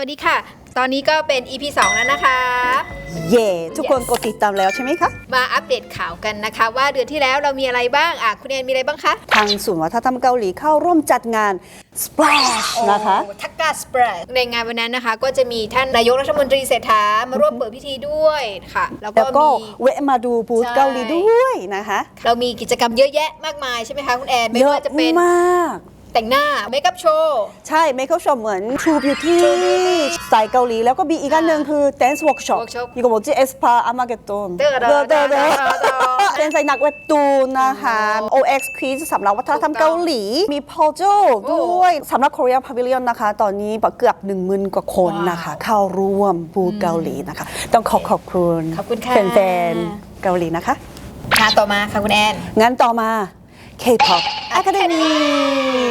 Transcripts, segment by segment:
วัสดีค่ะ ตอนนี้ก็เป็น EP 2 แล้วนะคะ เย่ ทุกคนกดติดตามแล้วใช่ไหมคะ มาอัปเดตข่าวกันนะคะ ว่าเดือนที่แล้วเรามีอะไรบ้างอะคุณแอนมีอะไรบ้างคะทางศูนย์วัฒนธรรมเกาหลีเข้าร่วมจัดงาน Splash นะคะ ทักกาสเปรดในงานวันนั้นนะคะ ก็จะมีท่านนายกรัฐมนตรีเศรษฐามาร่วมเปิดพิธีด้วยค่ะ แล้วก็แล้วก็มี แวะมาดูบูธใช่ เกาหลีด้วยนะคะเรามีกิจกรรมเยอะแยะมากมายใช่ไหมคะคุณแอนไม่เยอะว่าจะเป็น มาก แต่งหน้าเมคอัพโชว์ ใช่เมคอัพโชว์เหมือนชูบิวตี้สไตล์เกาหลี แล้วก็มีอีกอันหนึ่งคือ Dance Workshop Workshop อีกบอกจีเอสพาอามาเกตตนเดอเดอเดอเดอเป็นสายนักเว็บตูนนะคะ OX Quiz สำหรับวัฒนธรรมเกาหลี มี p o j o ด้วยสำหรับ Korean Pavilion นะคะ ตอนนี้เกือบ1 0,000กว่าคนนะคะ เข้าร่วมบูเกาหลีนะคะ ต้องขอขอบคุณแฟนๆเกาหลีนะคะงานต่อมาค่ะคุณแอนงานต่อมา K-pop Academy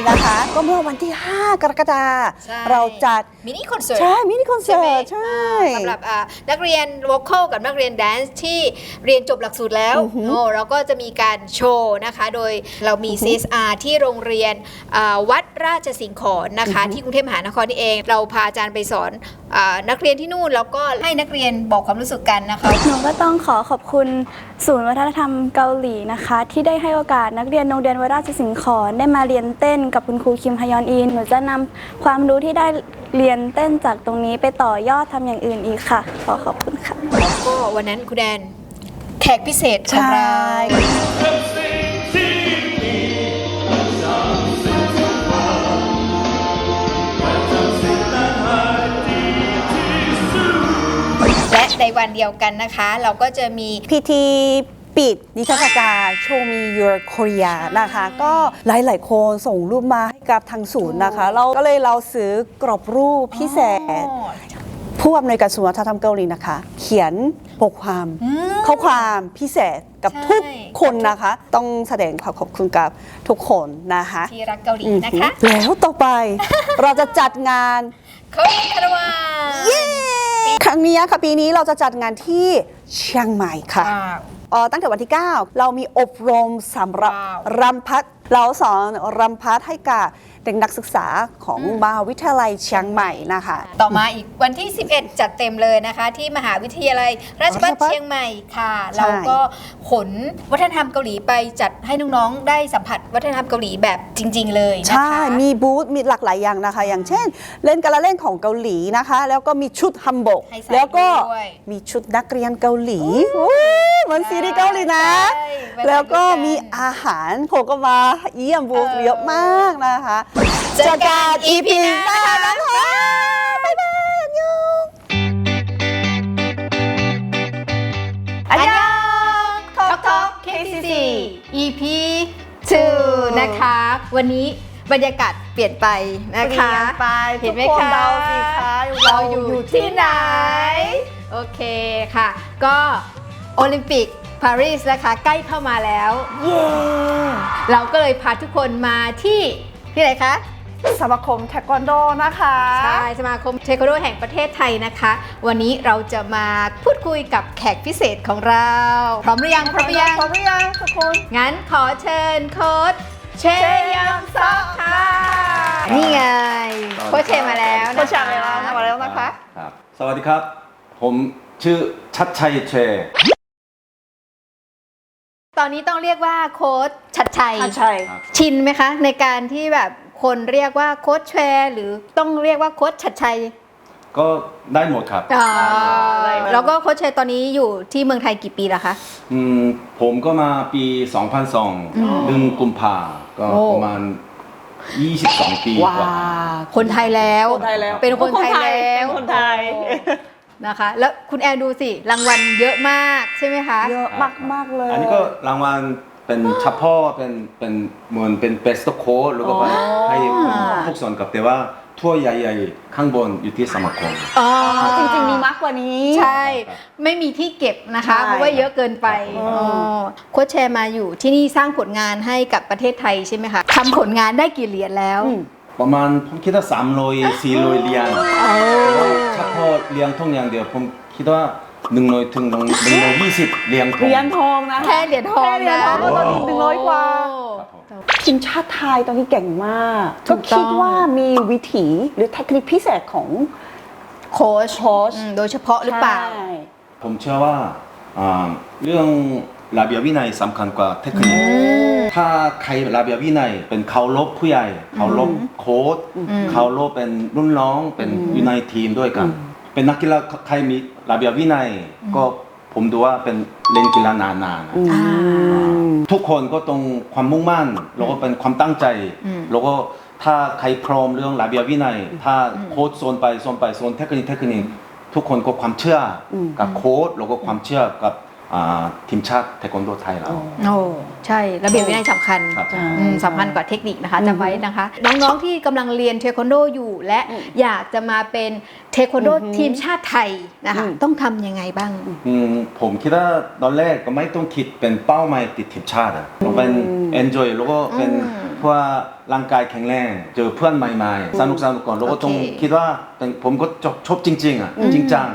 นะคะ ก็เมื่อวันที่ 5 กรกฎาคใช่มเราจัด มินิคอนเสิร์ต ใช่ มินิคอนเสิร์ตไหมใช่อ่าสำหรับอ่านักเรียน vocal กับนักเรียน dance ที่เรียนจบหลักสูตรแล้วโอ้เราก็จะมีการโชว์นะคะ โดยเรามี CSR ที่โรงเรียนอ่าวัดราชสิงห์ขอนนะคะ ที่กรุงเทพมหานครนี่เอง เราพาอาจารย์ไปสอนอานักเรียนที่นู่นแล้วก็ให้นักเรียนบอกความรู้สึกกันนะคะ หนูก็ต้องขอขอบคุณ ศูนย์วัฒนธรรมเกาหลีนะคะ ที่ได้ให้โอกาสนักเรียนโรงเรียนวราชสิงห์ขอนได้มาเรียนเต้นกับคุณครูคิมฮยอนอีนหนูจะนำความรู้ที่ได้เรียนเต้นจากตรงนี้ไปต่อยอดทำอย่างอื่นอีกค่ะขอขอบคุณค่ะแล้วก็วันนั้นคุณแดนแขกพิเศษของใช่เรา ในวันเดียวกันนะคะ เราก็จะมี พิธีปิดนิทรรศการโชว์มี Your Korea นะคะ ก็หลาย ๆ คนส่งรูปมาให้กับทางศูนย์นะคะ เราก็เลยเราซื้อกรอบรูปพิเศษ ผู้อำนวยการศูนย์วัฒนธรรมเกาหลีนะคะ เขียนบทความข้อความพิเศษกับใช่ทุกคนนะคะ ต้องแสดงความขอบคุณกับทุกคนนะคะที่รักเกาหลีอือนะหือคะ แล้วต่อไปเราจะจัดงานโคเรียนคาราวานค รั้งนี้ค่ะปีนี้เราจะจัดงานที่เชียงใหม่ค่ะว้าวเอ่อตั้งแต่วันที่ 9 เรามีอบรมสำหรับว้าวรำพัดเราสอนรำพัดให้กับ เด็กนักศึกษาของมหาวิทยาลัยเชียงใหม่นะคะ ต่อมาอีกวันที่ 11 จัดเต็มเลยนะคะ ที่มหาวิทยาลัยราชภัฏราชภัฏเชียงใหม่ค่ะใช่เราก็ขนวัฒนธรรมเกาหลีไปจัดให้น้องๆได้สัมผัสวัฒนธรรมเกาหลีแบบจริง ๆ เลยนะคะใช่มีบูธมีหลากหลายอย่างนะคะ อย่างเช่น เล่นการละเล่นของเกาหลีนะคะ แล้วก็มีชุดฮัมบกให้ใส่แล้วก็ด้วยมีชุดนักเรียนเกาหลีอู้เหมือนซีรีส์เกาหลีนะใช่ไปแล้วก็ด้วยกันมีอาหารผมก็มาเยี่ยมบูธเออเยอะมากนะคะเจอกัน EP หน้านะคะบ๊ายบายอันยองอันยองทอกทอก KCC EP 2 นะคะ วันนี้บรรยากาศเปลี่ยนไปนะคะไปเห็นไหมทุกคะเดาสิคะเราอยู่ที่ไหน โอเคค่ะ ก็โอลิมปิกปารีสนะคะ ใกล้เข้ามาแล้ว เย้ เราก็เลยพาทุกคนมาที่ ที่ไหนคะสมาคมเทควันโดนะคะ ใช่สมาคมเทควันโดแห่งประเทศไทยนะคะ วันนี้เราจะมาพูดคุยกับแขกพิเศษของเรา พร้อมหรือยังพร้อมหรือยังพร้อมหรือยังทุกคนงั้นขอเชิญโค้ชเชยองซอกค่ะ นี่ไงโค้ชเชมาแล้วนะคะโค้ชเชมาแล้วนะมาแล้วนะคะครับสวัสดีครับ ผมชื่อชัดชัยเช ตอนนี้ต้องเรียกว่าโค้ชชัดชัยใช่ครับชินไหมคะ ในการที่แบบคนเรียกว่าโค้ชแชร์หรือต้องเรียกว่าโค้ชชัดชัยก็ได้หมดครับอ๋อได้หมด แล้วก็โค้ชแชร์ตอนนี้อยู่ที่เมืองไทยกี่ปีแล้วคะ อืมผมก็มาปี 2002เดือนกุมภาก็โอ้ ประมาณ 22 ปีกว่า คนไทยแล้ว คนไทยแล้วเป็นคนไทยแล้ว เป็นคนไทยโอ้ นะคะ แล้วคุณแอนดูสิรางวัลเยอะมากใช่ไหมคะ เยอะมากมากๆเลยอันนี้ก็รางวัลเป็นเฉพาะเป็นเป็นเหมือนเป็น best coach แล้วก็ไปให้พวกส่วนกับแต่ว่าทั่วใหญ่ๆข้างบนอยู่ที่สมาคมอ๋อจริงๆมีมากกว่านี้ ใช่ ไม่มีที่เก็บนะคะ ใช่เพราะว่าเยอะเกินไปครับ อ๋อโค้ชแชร์มาอยู่ที่นี่สร้างผลงานให้กับประเทศไทยใช่ไหมคะทำผลงานได้กี่เหรียญแล้ว อืม ประมาณผมคิดว่า300 400เหรียญเฉพาะเหรียญทองอย่างเดียว ผมคิดว่า100ถึง120เหรียญทอง เหรียญทองนะแค่เหรียญทองแค่เหรียญทองก็ตอนนี้หนึ่งร้อยกว่าโอ้ครับผมทีมชาติไทยตอนนี้เก่งมาก ถูก็กต้อง คิดว่ามีวิถีหรือเทคนิคพิเศษของ โค้ชโค้ช อืมโดยเฉพาะหรือเปล่า ใช่ ผมเชื่อว่าอ่าเรื่อง ระเบียบวินัยสำคัญกว่าเทคนิค ถ้าใครระเบียบวินัยเป็นเคารพผู้ใหญ่เคารพโค้ชเคารพเป็นรุ่นน้องเป็นวินัยทีมด้วยกัน เป็นนักกีฬาใครมีระเบียบวินัยก็ผมดูว่าเป็นเล่นกีฬานานๆนะอ่าทุกคนก็ตรงความมุ่งมั่นแล้วก็เป็นความตั้งใจ แล้วก็ถ้าใครพร้อมเรื่องระเบียบวินัย ถ้าโค้ชโซนไปโซนไปโซนเทคนิคเทคนิคทุกคนก็ความเชื่ออกับโค้ชแล้วก็ความเชื่อกับอ่า ทีมชาติเทควันโดไทยเรา โอ้ใช่ระเบียบวินัยสำคัญครับ อืมสำคัญกว่าเทคนิคนะคะจำไว้นะคะ น้องๆที่กำลังเรียนเทควันโดอยู่และอยากจะมาเป็นเทควันโดทีมชาติไทยนะคะต้องทำยังไงบ้าง อืมผมคิดว่าตอนแรกก็ไม่ต้องคิดเป็นเป้าหมายติดทีมชาติอะเราเป็น enjoy แล้วก็เป็นอืม เพื่อร่างกายแข็งแรงเจอเพื่อนใหม่ๆสนุกสนุกก่อนแล้วก็โอเคต้องคิดว่าเป็นผมก็จบชอบจริงๆอะจริงจัง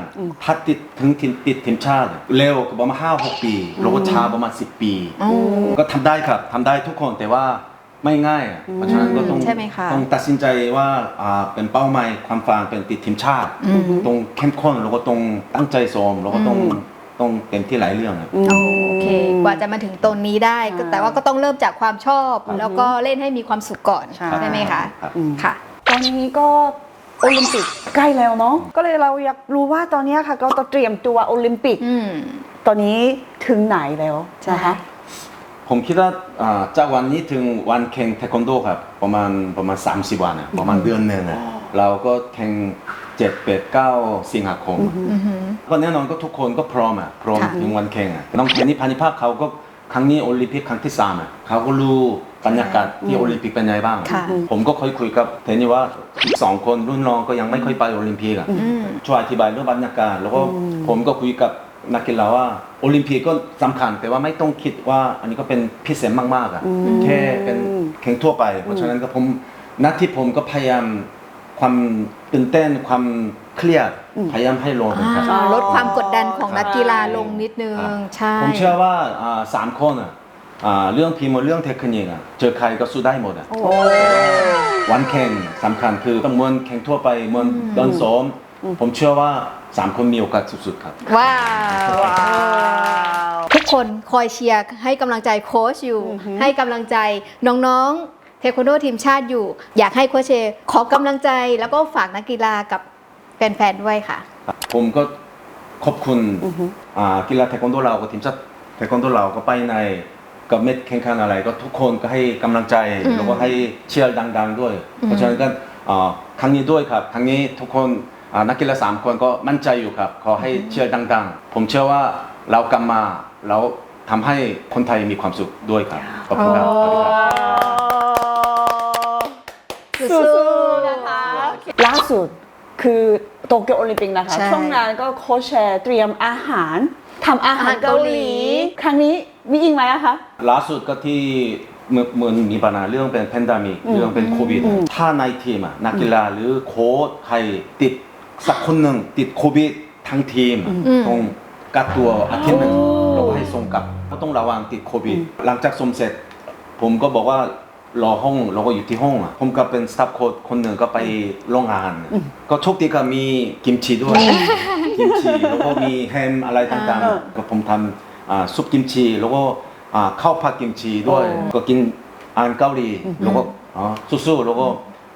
ถ้าติดถึงทีมติดทีมชาติ เร็วก็ประมาณห้าหกปีแล้วก็ช้าประมาณสิบปีอ๋อก็ทำได้ครับทำได้ทุกคนแต่ว่าไม่ง่ายอะเพราะฉะนั้นก็ต้องใช่ไหมคะ ต้องตัดสินใจว่าอ่าเป็นเป้าหมายความฝันเป็นติดทีมชาติต้องเข้มข้นแล้วก็ต้องตั้งใจซ้อมแล้วก็ต้อง ต้องเต็มที่หลายเรื่องอะโอเค กว่าจะมาถึงตรงนี้ได้ก็แต่ว่าก็ต้องเริ่มจากความชอบแล้วก็เล่นให้มีความสุขก่อนใช่ไหมคะครับค่ะ ตอนนี้ก็โอลิมปิกใกล้แล้วเนาะก็เลยเราอยากรู้ว่าตอนนี้ค่ะก็ต้องเตรียมตัวโอลิมปิก อืม ตอนนี้ถึงไหนแล้วนะคะ ผมคิดว่าอ่าจากวันนี้ถึงวันแข่งเทควันโดครับประมาณประมาณ 30 วันอะประมาณเดือนหนึ่งอะเราก็แข่ง 7 8 9 สิงหาคมอะก็แน่นอนก็ทุกคนก็พร้อมอะพร้อมค่ะ ถึงวันแข่งอะน้องเทนนิสพานิภาคเขาก็ครั้งนี้โอลิมปิกครั้งที่สามอะเขาก็รู้บรรยากาศที่โอลิมปิกเป็นไงบ้าง ค่ะ ผมก็เคยคุยกับเทนนิสว่าอีกสองคนรุ่นน้องก็ยังไม่ค่อยไปโอลิมปิกอะอืม ช่วยอธิบายเรื่องบรรยากาศแล้วก็ผมก็คุยกับนักกีฬาว่าโอลิมปิกก็สำคัญแต่ว่าไม่ต้องคิดว่าอันนี้ก็เป็นพิเศษมากๆอะแค่เป็นแข่งทั่วไป เพราะฉะนั้นก็ผมนัดที่ผมก็พยายาม ความตื่นเต้นความเครียดพยายามให้ลงครับ อ่าลดความกดดันของนักกีฬาลงนิดนึง ครับ ใช่ ผมเชื่อว่าอ่าสามคนอะอ่าเรื่องพิมพ์เรื่องเทคนิคอะเจอใครก็สู้ได้หมดอะวันแข่งสำคัญคือต้องเหมือนแข่งทั่วไปเหมือนเดินซ้อม ผมเชื่อว่าสามคนมีโอกาสสุดๆครับว้าว ทุกคนคอยเชียร์ให้กำลังใจโค้ชอยู่ ให้กำลังใจน้องๆ เทควันโดทีมชาติอยู่ อยากให้โค้ชเชย์ขอกำลังใจแล้วก็ฝากนักกีฬากับแฟนๆด้วยค่ะ ผมก็ขอบคุณอ่ากีฬาเทควันโดเรากับทีมชาติเทควันโดเราก็ไปในกับเม็ดแข่งขันอะไร ก็ทุกคนก็ให้กำลังใจอืมแล้วก็ให้เชียร์ดังๆด้วยเพราะฉะนั้นก็อ่าครั้งนี้ด้วยครับครั้งนี้ทุกคนอ่านักกีฬาสามคนก็มั่นใจอยู่ครับขอให้เชียร์ดังๆ ผมเชื่อว่าเรากลับมาแล้วทำให้คนไทยมีความสุขด้วยครับขอบคุณครับสวัสดีครับ สู้ๆนะคะล่าสุดคือโตเกียวโอลิมปิกนะคะ ใช่ช่วงนั้นก็โค้ชแชร์เตรียมอาหารทำอาหารอาหารเกาเกาหหลีลี ครั้งนี้มีอีกไหมอะคะ ล่าสุดก็ที่เมื่อเมื่อมีปัญหาเรื่องเป็นแพนดมิกเรื่องเป็นโควิด ถ้าในทีมอะนักกีฬาหรือโค้ชใครติดสักคนหนึ่งติดโควิดทั้งทีมต้องกักตัวอาทิตย์หนึ่งแล้วก็ให้ส่งกลับก็ต้องระวังติดโควิด หลังจากสมเสร็จ ผมก็บอกว่า รอห้องเราก็อยู่ที่ห้องอะผมก็เป็นสตาฟโค้ชคนหนึ่งก็ไปโรงงาน ก็โชคดีก็มีกิมจิด้วยกิมจิแล้วก็มีแฮมอะไรต่างๆก็ผมทำอ่าซุปกิมจิแล้วก็อ่าข้าวผัดกิมจิด้วย ก็กินอาหารเกาหลีแล้วก็อ๋อสู้ๆแล้วก็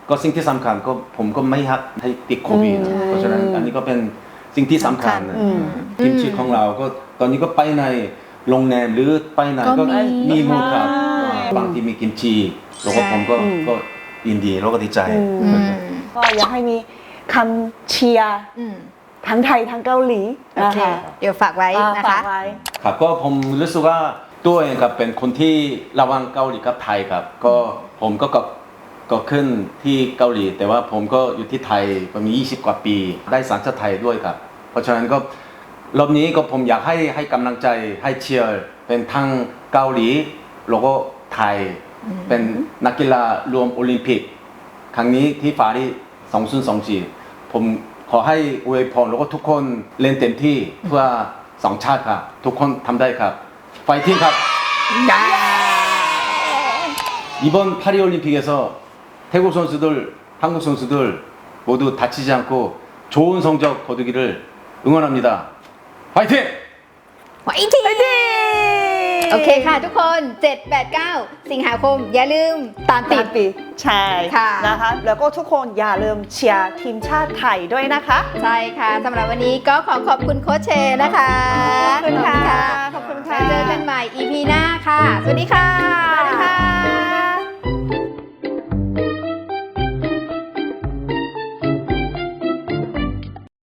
ก็สิ่งที่สำคัญก็ผมก็ไม่อยากให้ติดโควิดเพราะฉะนั้นอันนี้ก็เป็นสิ่งที่สำคัญนะกิมจิของเราก็ตอนนี้ก็ไปในโรงแรมหรือไปไหนก็ก็มีมีหมูครับใช่บางที่มีกิมจิ แล้วก็ผมก็ก็ยินดีแล้วก็ดีใจอืมก็อยากให้มีคำเชียร์อืมทั้งไทยทั้งเกาหลีโอนะเค คะเดี๋ยวฝากไว้อ่านะฝาคะ กไว้ ครับก็ผมรู้สึกว่าตัวเองครับเป็นคนที่ระหวังเกาหลีกับไทยครับ ก็ผมก็ก็ก็ขึ้นที่เกาหลี แต่ว่าผมก็อยู่ที่ไทยประมาณ20 กว่าปี ได้สัญชาติไทยด้วยครับ เพราะฉะนั้นก็รอบนี้ก็ผมอยากให้ให้กำลังใจให้เชียร์เป็นทั้งเกาหลีแล้วก็ไทย เป็นนักกีฬารวมโอลิมปิก ครั้งนี้ที่ปารีส2024 ผมขอให้อวยพรแล้วก็ทุกคนเล่นเต็มที่เพื่อสองชาติครับ ทุกคนทำได้ครับ ไฟทิ้งครับ 이번 파리올림픽에서 태국 선수들, 한국 선수들 모두 다치지 않고 좋은 성적 거두기를 응원합니다. 화이팅! ไว้ที โอเคค่ะทุกคน 7 8 9 สิงหาคม อย่าลืมตามติติดดปีใช่ค่ะ นะคะ แล้วก็ทุกคนอย่าลืมเชียร์ทีมชาติไทยด้วยนะคะ ใช่ค่ะสำหรับวันนี้ก็ขอขอบคุณโค้ชเชนะคะขอบคุณค่ะ ขอบคุณค่ะ แล้วเจอกันใหม่ EP หน้าค่ะ สวัสดีค่ะ